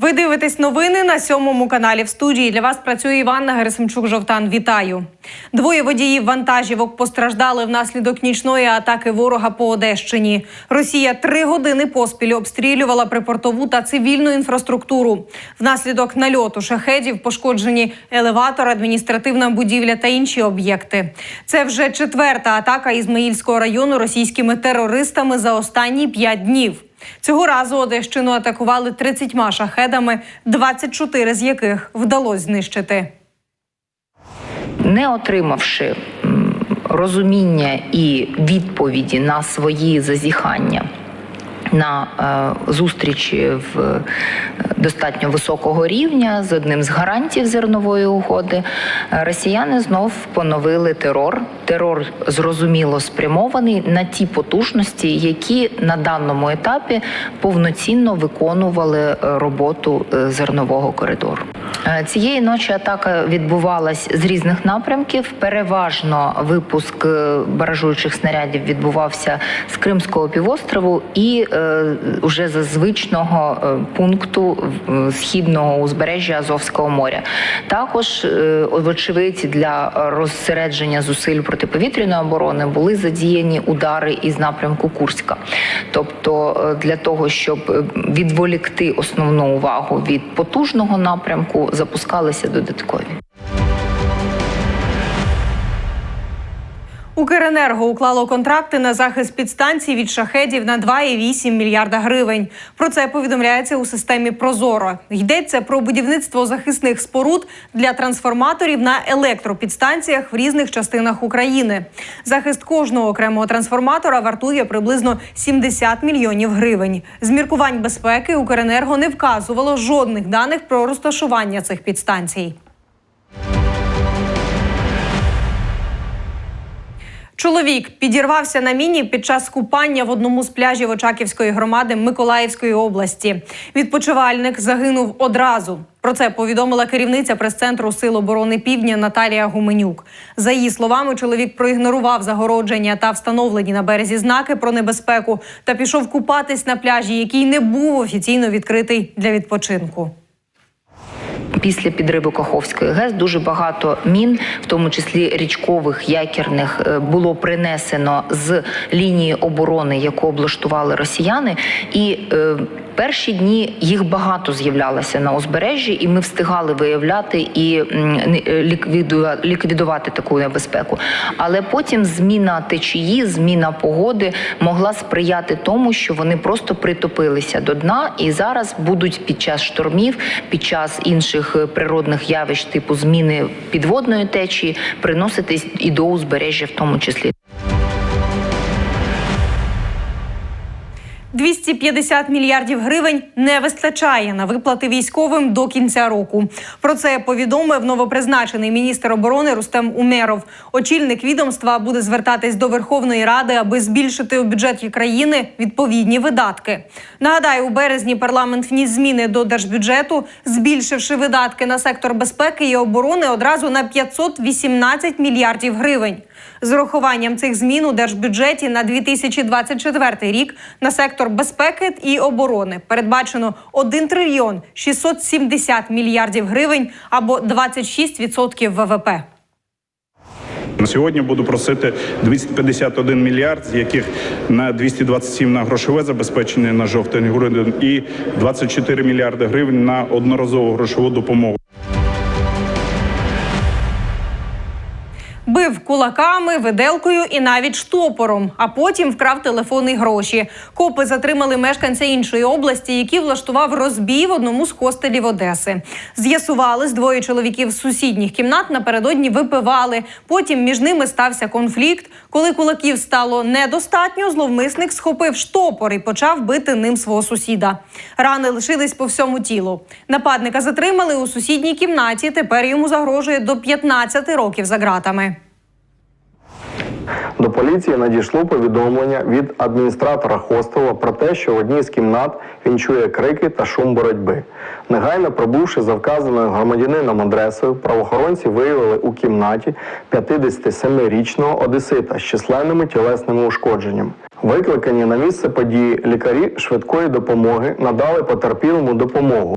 Ви дивитесь новини на сьомому каналі. В студії для вас працює Іванна Герасимчук. Жовтан. Вітаю. Двоє водіїв вантажівок постраждали внаслідок нічної атаки ворога по Одещині. Росія три години поспіль обстрілювала припортову та цивільну інфраструктуру. Внаслідок нальоту шахедів пошкоджені елеватор, адміністративна будівля та інші об'єкти. Це вже четверта атака Ізмаїльського району російськими терористами за останні п'ять днів. Цього разу Одещину атакували 30 шахедами, 24 з яких вдалося знищити. не отримавши розуміння і відповіді на свої зазіхання на е, зустрічі в е, достатньо високого рівня з одним з гарантів зернової угоди, е, росіяни знов поновили терор. Терор зрозуміло спрямований на ті потужності, які на даному етапі повноцінно виконували роботу зернового коридору. Цієї ночі атака відбувалась з різних напрямків. Переважно випуск баражуючих снарядів відбувався з Кримського півострову і уже за звичного е, пункту е, східного узбережжя Азовського моря. Також, е, вочевидь, для розсередження зусиль протиповітряної оборони були задіяні удари із напрямку Курська. Тобто, е, для того, щоб е, відволікти основну увагу від потужного напрямку, запускалися додаткові. Укренерго уклало контракти на захист підстанцій від шахедів на 2,8 мільярда гривень. Про це повідомляється у системі Прозоро. Йдеться про будівництво захисних споруд для трансформаторів на електропідстанціях в різних частинах України. Захист кожного окремого трансформатора вартує приблизно 70 мільйонів гривень. З міркувань безпеки Укренерго не вказувало жодних даних про розташування цих підстанцій. Чоловік підірвався на міні під час купання в одному з пляжів Очаківської громади Миколаївської області. Відпочивальник загинув одразу. Про це повідомила керівниця прес-центру Сил оборони Півдня Наталія Гуменюк. За її словами, чоловік проігнорував загородження та встановлені на березі знаки про небезпеку та пішов купатись на пляжі, який не був офіційно відкритий для відпочинку. Після підриву Каховської ГЕС дуже багато мін, в тому числі річкових якірних, е, було принесено з лінії оборони, яку облаштували росіяни, і е, перші дні їх багато з'являлося на узбережжі, і ми встигали виявляти і е, ліквідува- ліквідувати таку небезпеку. Але потім зміна течії, зміна погоди могла сприяти тому, що вони просто притопилися до дна, і зараз будуть під час штормів, під час інших е, природних явищ, типу зміни підводної течії, приноситись і до узбережжя, в тому числі. 250 мільярдів гривень не вистачає на виплати військовим до кінця року. Про це повідомив новопризначений міністр оборони Рустем Умеров. Очільник відомства буде звертатись до Верховної Ради, аби збільшити у бюджеті країни відповідні видатки. Нагадаю, у березні парламент вніс зміни до держбюджету, збільшивши видатки на сектор безпеки і оборони одразу на 518 мільярдів гривень. З урахуванням цих змін у держбюджеті на 2024 рік на сектор безпеки і оборони передбачено 1 трильйон 670 мільярдів гривень або 26% ВВП. На сьогодні буду просити 251 мільярд, з яких на 227 на грошове забезпечення на жовтень грудень і 24 мільярди гривень на одноразову грошову допомогу. Бив кулаками, виделкою і навіть штопором, а потім вкрав телефони й гроші. Копи затримали мешканця іншої області, який влаштував розбій в одному з хостелів Одеси. З'ясували, з двоє чоловіків з сусідніх кімнат напередодні випивали. Потім між ними стався конфлікт. Коли кулаків стало недостатньо, зловмисник схопив штопор і почав бити ним свого сусіда. Рани лишились по всьому тілу. Нападника затримали у сусідній кімнаті. Тепер йому загрожує до 15 років за ґратами. До поліції надійшло повідомлення від адміністратора хостелу про те, що в одній з кімнат він чує крики та шум боротьби. Негайно прибувши за вказаною громадянином адресою, правоохоронці виявили у кімнаті 57-річного одесита з численними тілесними ушкодженнями. Викликані на місце події лікарі швидкої допомоги надали потерпілому допомогу.